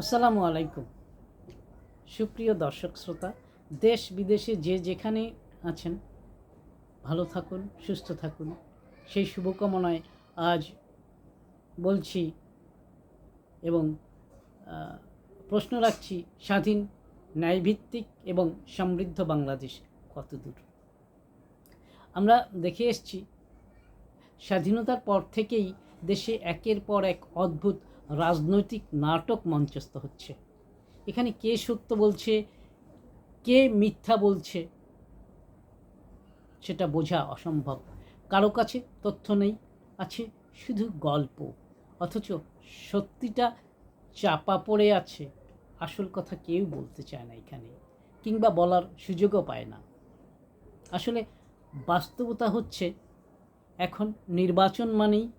আসসালামু আলাইকুম। সুপ্রিয় দর্শক শ্রোতা, দেশ বিদেশে যে যেখানে আছেন, ভালো থাকুন, সুস্থ থাকুন। সেই শুভকামনায় আজ বলছি এবং প্রশ্ন রাখছি স্বাধীন, ন্যায়ভিত্তিক এবং সমৃদ্ধ বাংলাদেশ কতদূর? আমরা দেখে এসছি, স্বাধীনতার পর থেকেই দেশে একের পর এক অদ্ভুত রাজনৈতিক নাটক মঞ্চস্থ হচ্ছে। এখানে কে সত্য বলছে, কে মিথ্যা বলছে, সেটা বোঝা অসম্ভব। কারও কাছে তথ্য নেই, আছে শুধু গল্প। অথচ সত্যিটা চাপা পড়ে আছে, আসল কথা কেউ বলতে চায় না এখানে, কিংবা বলার সুযোগও পায় না। আসলে বাস্তবতা হচ্ছে, এখন নির্বাচন মানেই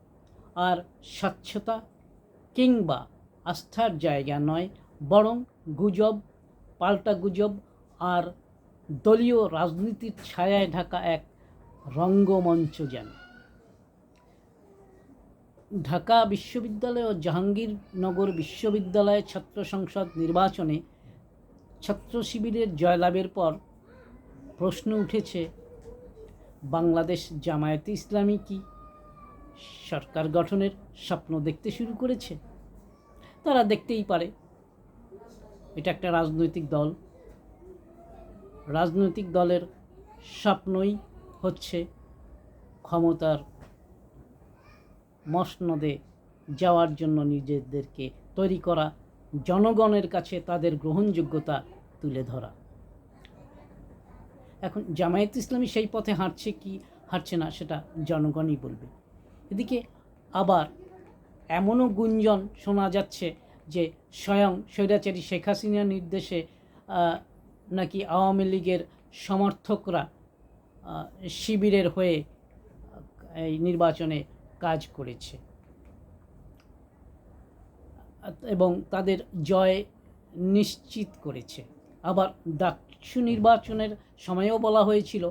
আর স্বচ্ছতা কিংবা আস্থার জায়গা নয়, বরং গুজব, পাল্টা গুজব আর দলীয় রাজনীতির ছায়ায় ঢাকা এক রঙ্গমঞ্চ যেন। ঢাকা বিশ্ববিদ্যালয় ও জাহাঙ্গীরনগর বিশ্ববিদ্যালয় ছাত্র সংসদ নির্বাচনে ছাত্র শিবিরের জয়লাভের পর প্রশ্ন উঠেছে, বাংলাদেশ জামায়াতে ইসলামী কি? সরকার গঠনের স্বপ্ন দেখতে শুরু করেছে। তারা দেখতেই পারে। এটা একটা রাজনৈতিক দল। রাজনৈতিক দলের স্বপ্নই হচ্ছে ক্ষমতার মসনদে যাওয়ার জন্য নিজেদেরকে তৈরি করা, জনগণের কাছে তাদের গ্রহণযোগ্যতা তুলে ধরা। এখন জামায়াত ইসলামী সেই পথে হাঁটছে কি, হাঁটছে না সেটা জনগণই বলবে। এদিকে আবার এমনও গুঞ্জন শোনা যাচ্ছে যে স্বয়ং স্বৈরাচারী শেখ হাসিনার নির্দেশে নাকি আওয়ামী লীগের সমর্থকরা শিবিরের হয়ে এই নির্বাচনে কাজ করেছে। এবং তাদের জয় নিশ্চিত করেছে। আবার ডাকসু নির্বাচনের সময়েও বলা হয়েছিল,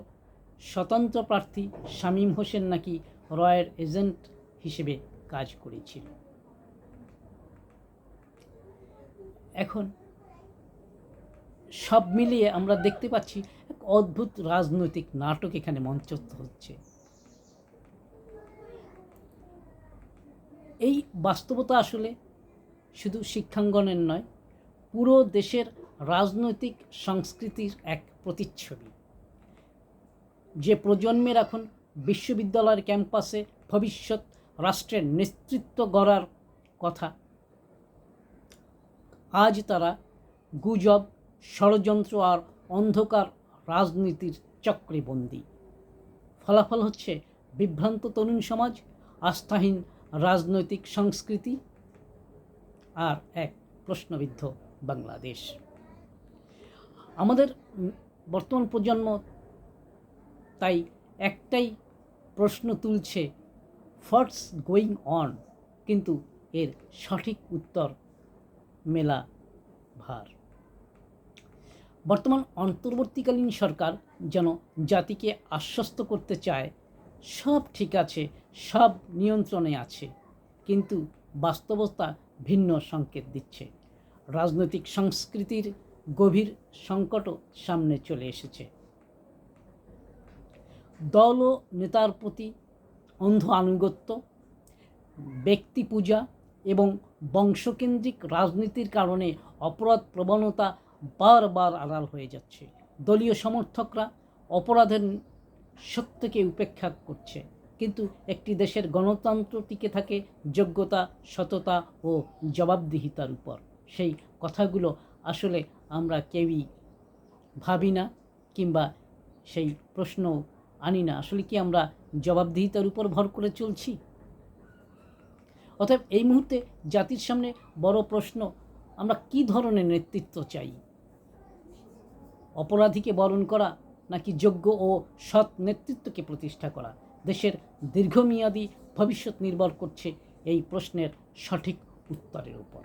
স্বতন্ত্র প্রার্থী শামীম হোসেন নাকি রয়ের এজেন্ট হিসেবে কাজ করেছিল। এখন সব মিলিয়ে আমরা দেখতে পাচ্ছি এক অদ্ভুত রাজনৈতিক নাটক এখানে মঞ্চস্থ হচ্ছে। এই বাস্তবতা আসলে শুধু শিক্ষাঙ্গনের নয়, পুরো দেশের রাজনৈতিক সংস্কৃতির এক প্রতিচ্ছবি। যে প্রজন্মের এখন বিশ্ববিদ্যালয়ের ক্যাম্পাসে ভবিষ্যৎ রাষ্ট্রের নেতৃত্ব গড়ার কথা। আজ তারা গুজব, ষড়যন্ত্র আর অন্ধকার রাজনীতির চক্রে বন্দী ফলাফল হচ্ছে বিভ্রান্ত তরুণ সমাজ, আস্থাহীন রাজনৈতিক সংস্কৃতি আর এক প্রশ্নবিদ্ধ বাংলাদেশ। আমাদের বর্তমান প্রজন্ম তাই একটাই প্রশ্ন তুলছে হোয়াটস গোয়িং অন কিন্তু এর সঠিক উত্তর মেলা ভার বর্তমান অন্তর্বর্তীকালীন সরকার যেন জাতিকে আশ্বস্ত করতে চায়, সব ঠিক আছে, সব নিয়ন্ত্রণে আছে, কিন্তু বাস্তবতা ভিন্ন সংকেত দিচ্ছে। রাজনৈতিক সংস্কৃতির গভীর সংকটও সামনে চলে এসেছে। দল ও নেতার প্রতি অন্ধ আনুগত্য, ব্যক্তি পূজা এবং বংশকেন্দ্রিক রাজনীতির কারণে অপরাধ প্রবণতা বারবার আড়াল হয়ে যাচ্ছে। দলীয় সমর্থকরা অপরাধের সত্যকে উপেক্ষা করছে। কিন্তু একটি দেশের গণতন্ত্র টিকে থাকে যোগ্যতা, সততা ও জবাবদিহিতার উপর। সেই কথাগুলো আসলে আমরা কেউই ভাবি না কিংবা সেই প্রশ্ন আনি না। আসলে কি আমরা জবাবদিহিতার উপর ভর করে চলছি? অতএব এই মুহূর্তে জাতির সামনে বড় প্রশ্ন, আমরা কি ধরনের নেতৃত্ব চাই? অপরাধীকে বরণ করা নাকি যোগ্য ও সৎ নেতৃত্বকে প্রতিষ্ঠা করা? দেশের দীর্ঘমেয়াদী ভবিষ্যৎ নির্ভর করছে এই প্রশ্নের সঠিক উত্তরের উপর।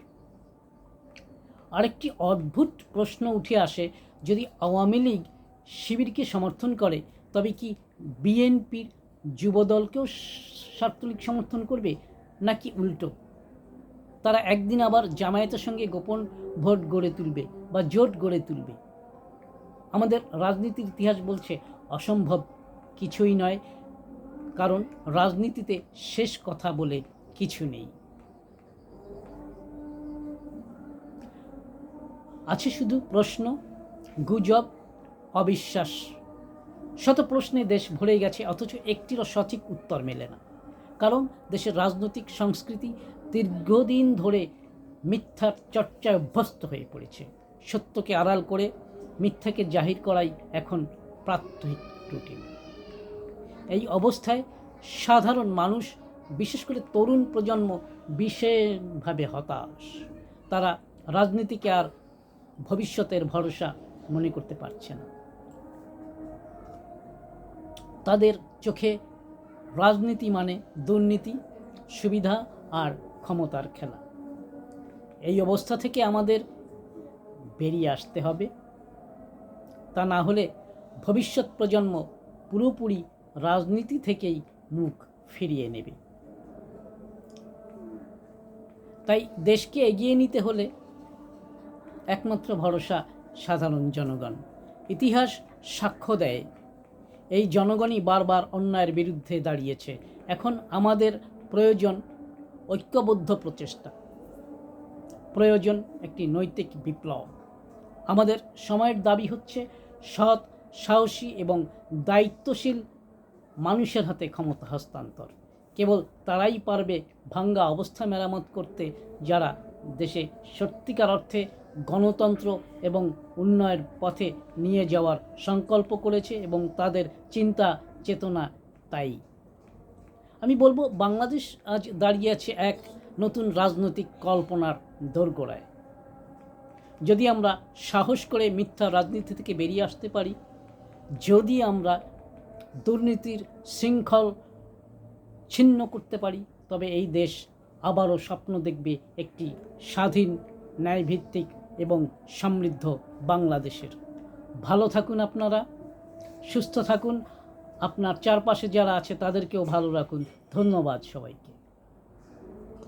আরেকটি অদ্ভুত প্রশ্ন উঠে আসে, যদি আওয়ামী লীগ শিবিরকে সমর্থন করে তবে কি বিএনপির যুবদলকেও ছাত্রলীগ সমর্থন করবে নাকি উল্টো? তারা একদিন আবার জামায়াতের সঙ্গে গোপন ভোট গড়ে তুলবে বা জোট গড়ে তুলবে। আমাদের রাজনীতির ইতিহাস বলছে, অসম্ভব কিছুই নয়, কারণ রাজনীতিতে শেষ কথা বলে কিছু নেই। আছে শুধু প্রশ্ন, গুজব, অবিশ্বাস। শত প্রশ্নে দেশ ভরে গেছে, অথচ একটিরও সঠিক উত্তর মেলে না। কারণ দেশের রাজনৈতিক সংস্কৃতি দীর্ঘদিন ধরে মিথ্যার চর্চায় অভ্যস্ত হয়ে পড়েছে। সত্যকে আড়াল করে মিথ্যাকে জাহির করাই এখন প্রাত্যহিক রুটিন। এই অবস্থায় সাধারণ মানুষ, বিশেষ করে তরুণ প্রজন্ম, বিশেষভাবে হতাশ। তারা রাজনীতিকে আর ভবিষ্যতের ভরসা মনে করতে পারছে না। তাদের চোখে রাজনীতি মানে দুর্নীতি, সুবিধা আর ক্ষমতার খেলা। এই অবস্থা থেকে আমাদের বেরিয়ে আসতে হবে। তা না হলে ভবিষ্যৎ প্রজন্ম পুরোপুরি রাজনীতি থেকেই মুখ ফিরিয়ে নেবে। তাই দেশকে এগিয়ে নিতে হলে একমাত্র ভরসা সাধারণ জনগণ। ইতিহাস সাক্ষ্য দেয় এই জনগণই বারবার অন্যায়ের বিরুদ্ধে দাঁড়িয়েছে। এখন আমাদের প্রয়োজন ঐক্যবদ্ধ প্রচেষ্টা। প্রয়োজন একটি নৈতিক বিপ্লব। আমাদের সময়ের দাবি হচ্ছে সৎ, সাহসী এবং দায়িত্বশীল মানুষের হাতে ক্ষমতা হস্তান্তর। কেবল তারাই পারবে ভাঙ্গা অবস্থা মেরামত করতে যারা দেশে সত্যিকার অর্থে গণতন্ত্র এবং উন্নয়নের পথে নিয়ে যাওয়ার সংকল্প করেছে এবং তাদের চিন্তা চেতনা তাই। আমি বলব, বাংলাদেশ আজ দাঁড়িয়ে আছে এক নতুন রাজনৈতিক কল্পনার দোরগোড়ায়। যদি আমরা সাহস করে মিথ্যা রাজনীতি থেকে বেরিয়ে আসতে পারি, যদি আমরা দুর্নীতির শৃঙ্খল ছিন্ন করতে পারি, তবে এই দেশ আবারও স্বপ্ন দেখবে একটি স্বাধীন, ন্যায়ভিত্তিক এবং সমৃদ্ধ বাংলাদেশের। ভালো থাকুন আপনারা, সুস্থ থাকুন। আপনার চারপাশে যারা আছে তাদেরকেও ভালো রাখুন। ধন্যবাদ সবাইকে।